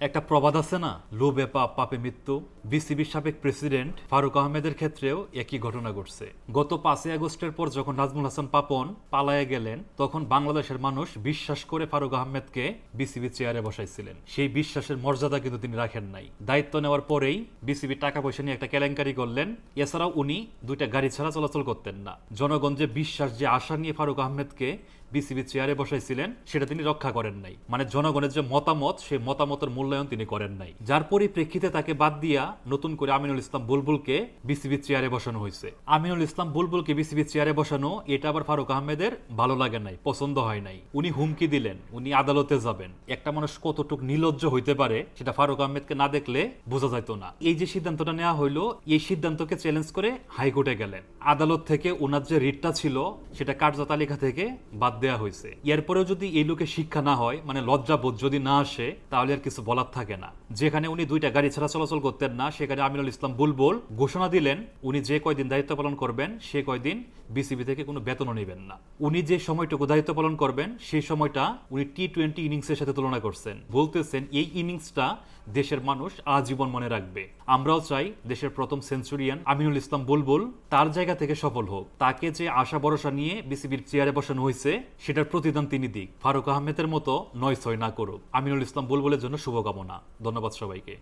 একটা প্রবাদ আছে না? লোভে পাপ, পাপে মৃত্যু। বিসিবির সাবেক প্রেসিডেন্ট ফারুক আহমেদের ক্ষেত্রেও একই ঘটনা ঘটছে। গত পাঁচই আগস্টের পর যখন নাজমুল হাসান পাপন পালায়ে গেলেন, তখন বাংলাদেশের মানুষ বিশ্বাস করে ফারুক আহমেদকে বিসিবি চেয়ারে বসাইছিলেন। সেই বিশ্বাসের মর্যাদা কিন্তু তিনি রাখেন নাই। দায়িত্ব নেওয়ার পরেই বিসিবি টাকা পয়সা নিয়ে একটা কেলেঙ্কারি করলেন। এছাড়াও উনি দুইটা গাড়ি ছাড়া চলাচল করতেন না। জনগণ যে বিশ্বাস, যে আশা নিয়ে ফারুক আহমেদকে বিসিবি চেয়ারে বসাইছিলেন, সেটা তিনি রক্ষা করেন নাই। মানে জনগণের যে মতামত, সেই মতামতের মূল্যায়ন তিনি করেন নাই। যার পরিপ্রেক্ষিতে তাকে বাদ দিয়া নতুন করে আমিনুল ইসলাম বুলবুলকে বিসিবি চেয়ারে বসানো হয়েছে। আমিনুল ইসলাম বুলবুলকে বিসিবি চেয়ারে বসানো, এটা আবার ফারুক আহমেদের ভালো লাগে নাই, পছন্দ হয় নাই। উনি হুমকি দিলেন, উনি আদালতে যাবেন। একটা মানুষ কতটুক নির্লজ্জ হইতে পারে, সেটা ফারুক আহমেদকে না দেখলে বোঝা যাইতো না। এই যে সিদ্ধান্তটা নেওয়া হইল, এই সিদ্ধান্তকে চ্যালেঞ্জ করে হাইকোর্টে গেলেন। আদালত থেকে ওনার যে রিটটা ছিল, সেটা কার্যতালিকা থেকে বাদ দেওয়া হয়েছে। এরপরেও যদি এই লোকের শিক্ষা না হয় মানে লজ্জাবোধ যদি না আসে, তাহলে আর কিছু বলার থাকে না। যেখানে উনি দুইটা গাড়ি ছাড়া চলাচল করতেন না, সেখানে আমিনুল ইসলাম বুলবুল ঘোষণা দিলেন, উনি যে কয়দিন দায়িত্ব পালন করবেন, সে কয়দিন বিসিবি থেকে কোনো বেতনও নেবেন না। উনি যে সময়টুকু দায়িত্ব পালন করবেন সেই সময়টা উনি টি টোয়েন্টি ইনিংসের সাথে তুলনা করছেন। বলতেছেন, এই ইনিংসটা দেশের মানুষ আজীবন মনে রাখবে। আমরাও চাই দেশের প্রথম সেঞ্চুরিয়ান আমিনুল ইসলাম বুলবুল তার জায়গা থেকে সফল হোক। তাকে যে আশা ভরসা নিয়ে বিসিবির চেয়ারে বসানো হয়েছে, সেটার প্রতিদান তিনি দিক। ফারুক আহমেদের মতো নয় ছয় না করুক। আমিনুল ইসলাম বুলবুলের জন্য শুভকামনা। ধন্যবাদ সবাইকে।